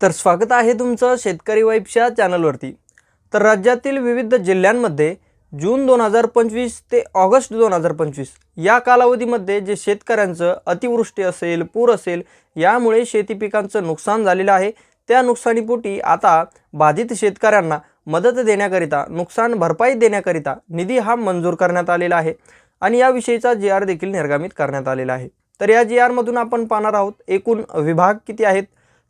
तर स्वागत आहे तुमचं शेतकरी वाईफच्या चॅनलवरती. तर राज्यातील विविध जिल्ह्यांमध्ये जून दोन हजार पंचवीस ते ऑगस्ट दोन हजार पंचवीस या कालावधीमध्ये जे शेतकऱ्यांचं अतिवृष्टी असेल पूर असेल यामुळे शेती पिकांचं नुकसान झालेलं आहे. त्या नुकसानीपोटी आता बाधित शेतकऱ्यांना मदत देण्याकरिता नुकसान भरपाई देण्याकरिता निधी हा मंजूर करण्यात आलेला आहे आणि याविषयीचा जी आर देखील निर्गमित करण्यात आलेला आहे. तर या जी आरमधून आपण पाहणार आहोत एकूण विभाग किती आहेत?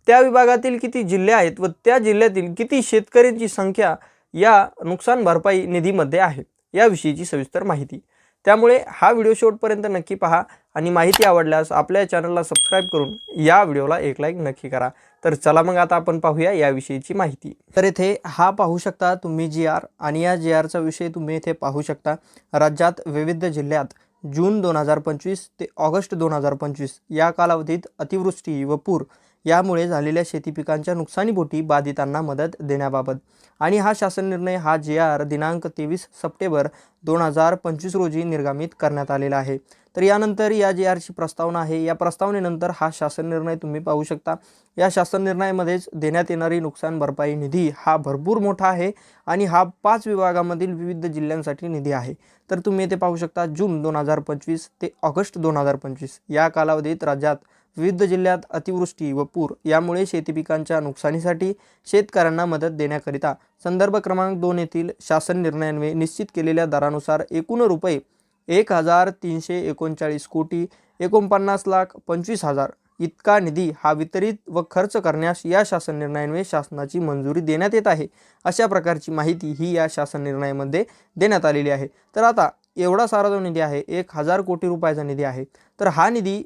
त्या विभागातील किती जिल्हे आहेत व त्या जिल्ह्यातील किती शेतकऱ्यांची संख्या या नुकसान भरपाई निधीमध्ये आहे याविषयीची सविस्तर माहिती. त्यामुळे हा व्हिडिओ शेवटपर्यंत नक्की पहा आणि माहिती आवडल्यास आपल्या चॅनलला सबस्क्राईब करून या व्हिडिओला एक लाईक नक्की करा. तर चला मग आता आपण पाहूया याविषयीची माहिती. तर येथे हा पाहू शकता तुम्ही जी आर आणि या जी आरचा विषय तुम्ही इथे पाहू शकता. राज्यात विविध जिल्ह्यात जून दोन हजार पंचवीस ते ऑगस्ट दोन हजार पंचवीस या कालावधीत अतिवृष्टी व पूर यामुळे झालेल्या शेती पिकांच्या नुकसानीपोटी बाधितांना मदत देण्याबाबत. आणि हा शासन निर्णय हा जे आर दिनांक तेवीस सप्टेंबर दोन हजार पंचवीस रोजी निर्गमित करण्यात आलेला आहे. तर यानंतर या जे आरची प्रस्तावना आहे या प्रस्तावनेनंतर हा शासन निर्णय तुम्ही पाहू शकता. या शासन निर्णयामध्येच देण्यात येणारी नुकसान भरपाई निधी हा भरपूर मोठा आहे आणि हा पाच विभागामधील विविध जिल्ह्यांसाठी निधी आहे. तर तुम्ही येथे पाहू शकता जून दोन हजार पंचवीस ते ऑगस्ट दोन हजार पंचवीस या कालावधीत राज्यात विविध जिल्ह्यात अतिवृष्टी व पूर यामुळे शेती पिकांच्या नुकसानीसाठी शेतकऱ्यांना मदत देण्याकरिता संदर्भ क्रमांक दोन येथील शासन निर्णयान्वये निश्चित केलेल्या दरानुसार एकूण रुपये एक हजार तीनशे एकोणचाळीस कोटी एकोणपन्नास लाख पंचवीस हजार इतका निधी हा वितरित व खर्च करण्यास या शासन निर्णयान्वये शासनाची मंजुरी देण्यात येत आहे. अशा प्रकारची माहिती ही या शासन निर्णयामध्ये देण्यात आलेली आहे. तर आता एवढा सारा जो निधी आहे एक हजार कोटी रुपयाचा निधी आहे. तर हा निधी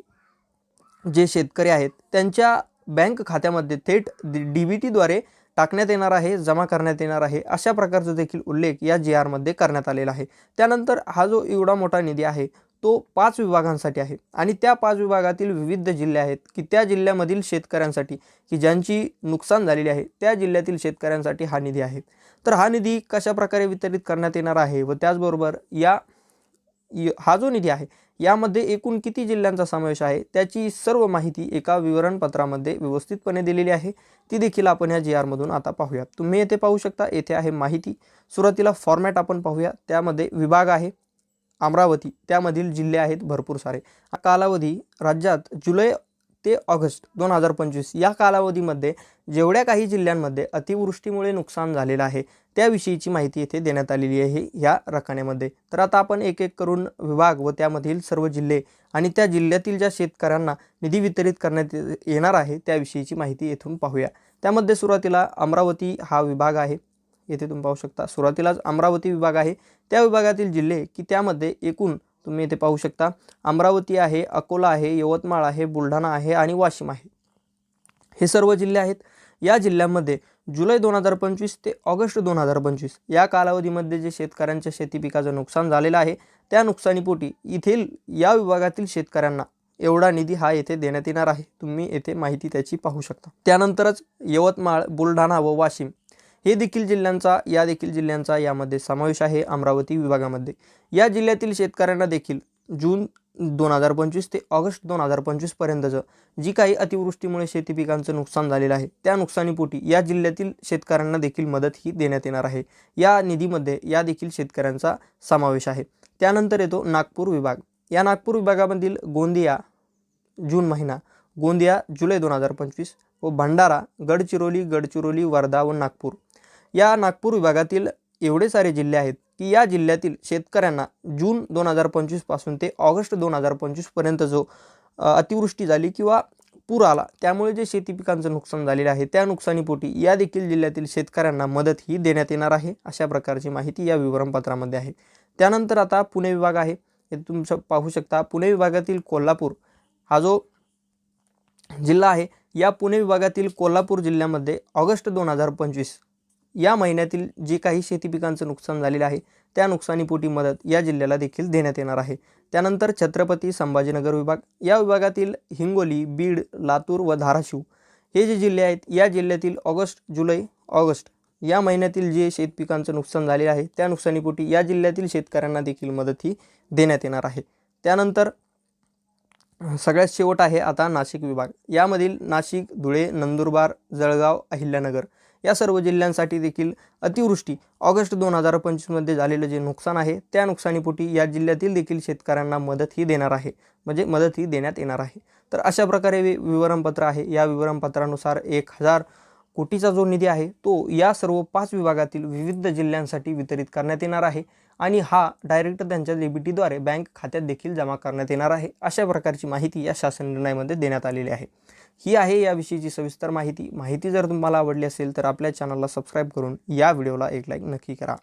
जे शेतकरी आहेत त्यांच्या बँक खात्यामध्ये थेट डी बी टीद्वारे टाकण्यात येणार आहे जमा करण्यात येणार आहे अशा प्रकारचा देखील उल्लेख या जी आरमध्ये करण्यात आलेला आहे. त्यानंतर हा जो एवढा मोठा निधी आहे तो पाच विभागांसाठी आहे आणि त्या पाच विभागातील विविध जिल्हे आहेत की त्या जिल्ह्यामधील शेतकऱ्यांसाठी की ज्यांची नुकसान झालेली आहे त्या जिल्ह्यातील शेतकऱ्यांसाठी हा निधी आहे. तर हा निधी कशा प्रकारे वितरित करण्यात येणार आहे व त्याचबरोबर या हा जो निधी आहे यामध्ये एकूण किती जिल्ह्यांचा समावेश आहे त्याची सर्व माहिती एका विवरणपत्रामध्ये व्यवस्थितपणे दिलेली आहे. ती देखील आपण या जी आरमधून आता पाहूया तुम्ही येथे पाहू शकता येथे आहे माहिती. सुरुवातीला फॉर्मॅट आपण पाहूया. त्यामध्ये विभाग आहे अमरावती. त्यामधील जिल्हे आहेत भरपूर सारे. हा कालावधी राज्यात जुलै ते ऑगस्ट दोन हजार पंचवीस या कालावधीमध्ये जेवढ्या काही जिल्ह्यांमध्ये अतिवृष्टीमुळे नुकसान झालेलं आहे त्याविषयीची माहिती येथे देण्यात आलेली आहे ह्या रकान्यामध्ये. तर आता आपण एक एक करून विभाग व त्यामधील सर्व जिल्हे आणि त्या जिल्ह्यातील ज्या शेतकऱ्यांना निधी वितरित करण्यात ये- येणार आहे त्याविषयीची माहिती येथून पाहूया. त्यामध्ये सुरुवातीला अमरावती हा विभाग आहे. येथे तुम्ही पाहू शकता सुरुवातीलाच अमरावती विभाग आहे. त्या विभागातील जिल्हे की त्यामध्ये एकूण तुम्ही येथे पाहू शकता. अमरावती आहे अकोला आहे यवतमाळ आहे बुलढाणा आहे आणि वाशिम आहे. हे सर्व जिल्हे आहेत. या जिल्ह्यामध्ये जुलै दोन हजार पंचवीस ते ऑगस्ट दोन हजार पंचवीस या कालावधीमध्ये जे शेतकऱ्यांच्या शेती पिकाचं नुकसान झालेलं आहे त्या नुकसानीपोटी येथील या विभागातील शेतकऱ्यांना एवढा निधी हा येथे देण्यात येणार आहे. तुम्ही येथे माहिती त्याची पाहू शकता. त्यानंतरच यवतमाळ बुलढाणा व वाशिम हे देखील जिल्ह्यांचा या देखील जिल्ह्यांचा यामध्ये समावेश आहे अमरावती विभागामध्ये. या जिल्ह्यातील शेतकऱ्यांना देखील जून दोन हजार पंचवीस ते ऑगस्ट दोन हजार पंचवीसपर्यंतचं जी काही अतिवृष्टीमुळे शेती पिकांचं नुकसान झालेलं आहे त्या नुकसानीपोटी या जिल्ह्यातील शेतकऱ्यांना देखील मदत ही देण्यात येणार आहे. या निधीमध्ये या देखील शेतकऱ्यांचा समावेश आहे. त्यानंतर येतो नागपूर विभाग. या नागपूर विभागामधील गोंदिया जून महिना गोंदिया जुलै दोन हजार पंचवीस व भंडारा गडचिरोली गडचिरोली वर्धा व नागपूर. या नागपूर विभागातील एवढे सारे जिल्हे आहेत की या जिल्ह्यातील शेतकऱ्यांना जून दोन हजार पंचवीसपासून ते ऑगस्ट दोन हजार पंचवीसपर्यंत जो अतिवृष्टी झाली किंवा पूर आला त्यामुळे जे शेती पिकांचं नुकसान झालेलं आहे त्या नुकसानीपोटी या देखील जिल्ह्यातील शेतकऱ्यांना मदत ही देण्यात येणार आहे अशा प्रकारची माहिती या विवरणपत्रामध्ये आहे. त्यानंतर आता पुणे विभाग आहे. हे तुमचं पाहू शकता. पुणे विभागातील कोल्हापूर हा जो जिल्हा आहे या पुणे विभागातील कोल्हापूर जिल्ह्यामध्ये ऑगस्ट दोन हजार पंचवीस या महिन्यातील जे काही शेती पिकांचं नुकसान झालेलं आहे त्या नुकसानीपोटी मदत या जिल्ह्याला देखील देण्यात येणार आहे. त्यानंतर छत्रपती संभाजीनगर विभाग या विभागातील हिंगोली बीड लातूर व धाराशिव हे जे जिल्हे आहेत या जिल्ह्यातील ऑगस्ट जुलै ऑगस्ट या महिन्यातील जे शेतपिकांचं नुकसान झालेलं आहे त्या नुकसानीपोटी या जिल्ह्यातील शेतकऱ्यांना देखील मदत ही देण्यात येणार आहे. त्यानंतर सगळ्यात शेवट आहे आता नाशिक विभाग. यामधील नाशिक धुळे नंदुरबार जळगाव अहिल्यानगर या सर्व जिल्ह्यांसाठी देखील अतिवृष्टी ऑगस्ट दोन हजार पंचवीसमध्ये झालेलं जे नुकसान आहे त्या नुकसानीपोटी या जिल्ह्यातील देखील शेतकऱ्यांना मदत ही देणार आहे. म्हणजे मदत ही देण्यात येणार आहे. तर अशा प्रकारे वि विवरणपत्र आहे. या विवरणपत्रानुसार एक हजार कोटीचा जो निधी आहे तो या सर्व पाच विभागातील विविध जिल्ह्यांसाठी वितरित करण्यात येणार आहे आणि हा डायरेक्ट त्यांच्या डीबीटीद्वारे बँक खात्यात देखील जमा करण्यात येणार आहे अशा प्रकारची माहिती या शासन निर्णयामध्ये देण्यात आलेली आहे. ही आहे याविषयीची सविस्तर माहिती. माहिती जर तुम्हाला आवडली असेल तर आपल्या चॅनलला सबस्क्राईब करून या व्हिडिओला एक लाईक नक्की करा.